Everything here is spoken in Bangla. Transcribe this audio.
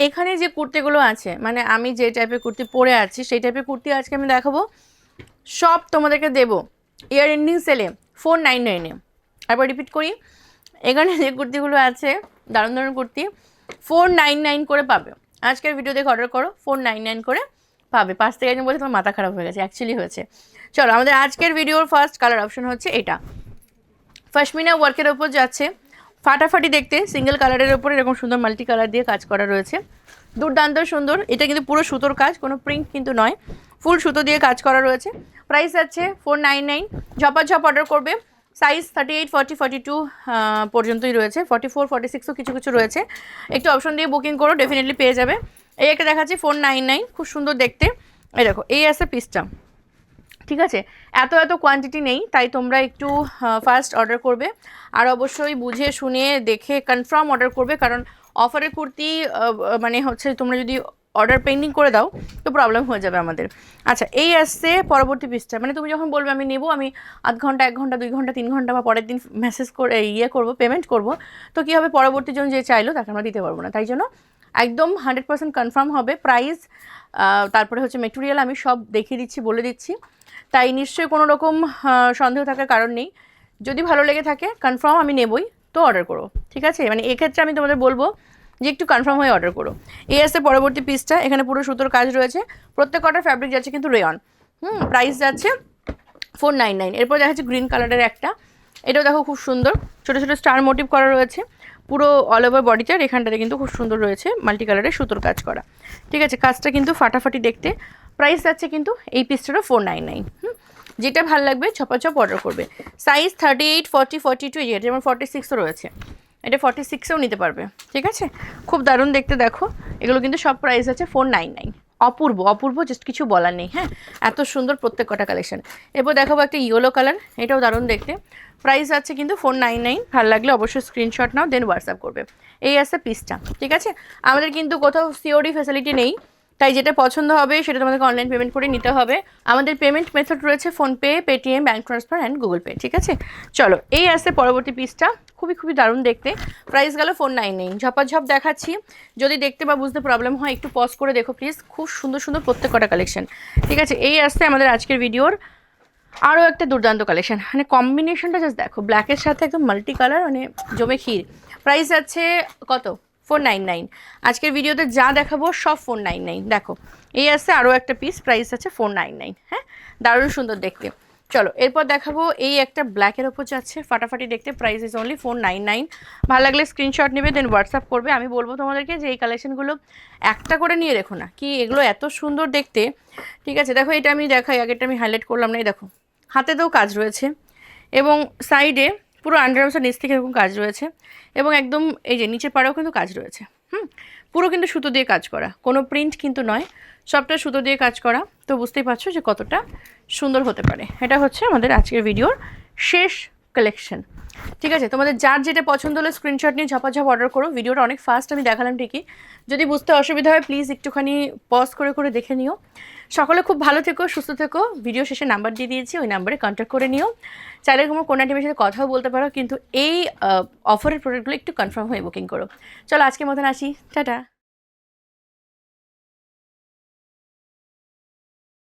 এখানে যে কুর্তিগুলো আছে মানে আমি যে টাইপের কুর্তি পরে আছি, সেই টাইপের কুর্তি আজকে আমি দেখাবো। সব তোমাদেরকে দেবো। ইয়ার এন্ডিং সেলে ফোর নাইন নাইনে একবার রিপিট করি। এখানে যে কুর্তিগুলো আছে, দারুণ দারুণ কুর্তি ফোর নাইন নাইন করে পাবে। আজকের ভিডিও দেখে অর্ডার করো ফোর নাইন নাইন করে পাবে। পাঁচ থেকে একজন বলছে, তোমার মাথা খারাপ হয়ে গেছে অ্যাকচুয়ালি হয়েছে। চলো, আমাদের আজকের ভিডিওর ফার্স্ট কালার অপশন হচ্ছে এটা। পশমিনা ওয়ার্কের ওপর যাচ্ছে। ফাটাফাটি দেখতে সিঙ্গেল কালারের ওপর এরকম সুন্দর মাল্টি কালার দিয়ে কাজ করা রয়েছে। দুর্দান্ত সুন্দর, এটা কিন্তু পুরো সুতোর কাজ, কোনো প্রিন্ট কিন্তু নয়। ফুল সুতো দিয়ে কাজ করা রয়েছে। প্রাইস আছে ফোর নাইন নাইন ঝপাঝপ অর্ডার করবে। Size thirty eight forty forty two পর্যন্তই রয়েছে। ফর্টি ফোর ফর্টি সিক্সও কিছু কিছু রয়েছে। একটু অপশন দিয়ে বুকিং করো ডেফিনেটলি পেয়ে যাবে। এই একটা দেখাচ্ছি ফোর নাইন নাইন খুব সুন্দর দেখতে। এই দেখো, এই আছে পিসটা ঠিক আছে? এত এত কোয়ান্টিটি নেই, তাই তোমরা একটু ফার্স্ট অর্ডার করবে। আর অবশ্যই বুঝে শুনে দেখে কনফার্ম অর্ডার করবে, কারণ অফারের কুর্তি মানে হচ্ছে তোমরা যদি অর্ডার পেন্ডিং করে দাও, তো প্রবলেম হয়ে যাবে আমাদের। আচ্ছা এই আসছে পরবর্তী পিসটা মানে তুমি যখন বলবে, আমি নেব, আমি আধ ঘণ্টা, এক ঘণ্টা, দুই ঘণ্টা, তিন ঘণ্টা বা পরের দিন মেসেজ করে ইয়ে করব পেমেন্ট করব, তো কী হবে? পরবর্তী জন যে চাইলো, তাকে আমরা দিতে পারব না। তাই জন্য একদম হান্ড্রেড পার্সেন্ট কনফার্ম হবে। প্রাইস তারপরে হচ্ছে মেটেরিয়াল আমি সব দেখিয়ে দিচ্ছি, বলে দিচ্ছি। তাই নিশ্চয়ই কোনো রকম সন্দেহ থাকার কারণ নেই। যদি ভালো লেগে থাকে, কনফার্ম আমি নেবই, তো অর্ডার করো, ঠিক আছে? মানে এক্ষেত্রে আমি তোমাদের বলব যে একটু কনফার্ম হয়ে অর্ডার করো। এই আসছে পরবর্তী পিসটা এখানে পুরো সুতোর কাজ রয়েছে। প্রত্যেক কটার ফ্যাব্রিক যাচ্ছে কিন্তু রেয়ন হুম প্রাইস যাচ্ছে ফোর নাইন নাইন এরপর দেখা যাচ্ছে গ্রিন কালারের একটা। এটাও দেখো খুব সুন্দর। ছোটো ছোটো স্টার মোটিভ করা রয়েছে। পুরো অল ওভার বডিতে আর এখানটাতে কিন্তু খুব সুন্দর রয়েছে মাল্টি কালারের সুতোর কাজ করা। ঠিক আছে, কাজটা কিন্তু ফাটাফাটি দেখতে। প্রাইস যাচ্ছে কিন্তু এই পিসটারও ফোর নাইন নাইন যেটা ভালো লাগবে, ছপাছপ অর্ডার করবে। Size thirty eight forty forty two এটা যেমন ফর্টি সিক্সও রয়েছে। এটা ফর্টি সিক্সেও নিতে পারবে। ঠিক আছে? খুব দারুণ দেখতে দেখো। এগুলো কিন্তু সব প্রাইস আছে ফোর নাইন নাইন অপূর্ব অপূর্ব জাস্ট কিছু বলার নেই হ্যাঁ? এত সুন্দর প্রত্যেক কটা কালেকশন এরপর দেখাবো একটা ইয়েলো কালার এটাও দারুণ দেখতে। প্রাইস আছে কিন্তু ফোর নাইন নাইন ভালো লাগলে অবশ্যই স্ক্রিনশট নাও দেন হোয়াটসঅ্যাপ করবে। এই আছে পিসটা ঠিক আছে? আমাদের কিন্তু কোথাও সিওডি ফেসিলিটি নেই। তাই যেটা পছন্দ হবে সেটা তোমাদেরকে অনলাইন পেমেন্ট করে নিতে হবে। আমাদের পেমেন্ট মেথড রয়েছে PhonePe Paytm bank transfer and Google Pay ঠিক আছে? চলো, এই আসছে পরবর্তী পিসটা খুবই খুবই দারুণ দেখতে। প্রাইস গেল ফোর নাইন নাইন ঝপাঝপ দেখাচ্ছি। যদি দেখতে বা বুঝতে প্রবলেম হয়, একটু পজ করে দেখো প্লিজ খুব সুন্দর সুন্দর প্রত্যেক কটা কালেকশন ঠিক আছে, এই আসছে আমাদের আজকের ভিডিওর আরও একটা দুর্দান্ত কালেকশন মানে কম্বিনেশনটা জাস্ট দেখো। ব্ল্যাকের সাথে একদম মাল্টি কালার মানে জমে ক্ষীর। প্রাইস আছে কত? Four nine nine. আজকের ভিডিওতে যা দেখাবো সব ফোর নাইন নাইন। দেখো, এই আছে আরও একটা পিস প্রাইস আছে ফোর নাইন নাইন। হ্যাঁ দারুণ সুন্দর দেখতে। চলো, এরপর দেখাবো এই একটা ব্ল্যাকের ওপর যাচ্ছে। ফাটাফাটি দেখতে price is only four nine nine. ভালো লাগলে স্ক্রিনশট নেবে দেন হোয়াটসঅ্যাপ করবে। আমি বলব তোমাদেরকে যে এই কালেকশনগুলো একটা করে নিয়ে রেখো না, কি এগুলো এত সুন্দর দেখতে। ঠিক আছে, দেখো এটা আমি দেখাই, আগেরটা আমি হাইলাইট করলাম না, এই দেখো। হাতেতেও কাজ রয়েছে। এবং সাইডে পুরো আন্ডারআর্মসের নিচ থেকে এরকম কাজ রয়েছে এবং একদম এই যে নিচের পাড়েও কিন্তু কাজ রয়েছে, হুম? পুরো কিন্তু সুতো দিয়ে কাজ করা, কোনো প্রিন্ট কিন্তু নয়, সবটা সুতো দিয়ে কাজ করা, তো বুঝতেই পারছ যে কতটা সুন্দর হতে পারে। এটা হচ্ছে আমাদের আজকের ভিডিওর শেষ কালেকশন ঠিক আছে? তোমাদের যার যেটা পছন্দ হলো স্ক্রিনশট নিয়ে ঝপাঝপ অর্ডার করো। ভিডিওটা অনেক ফাস্ট আমি দেখালাম ঠিকই। যদি বুঝতে অসুবিধা হয় প্লিজ একটুখানি পজ করে করে দেখে নিও। সকলে খুব ভালো থেকো, সুস্থ থেকো। ভিডিও শেষে নাম্বার দিয়ে দিয়েছি, ওই নাম্বারে কন্ট্যাক্ট করে নিও। চাইলে কোনো কোনো টিমের সাথে কথাও বলতে পারো, কিন্তু এই অফারের প্রোডাক্টগুলো একটু কনফার্ম হয়ে বুকিং করো। চলো আজকের মতন আসি। টাটা।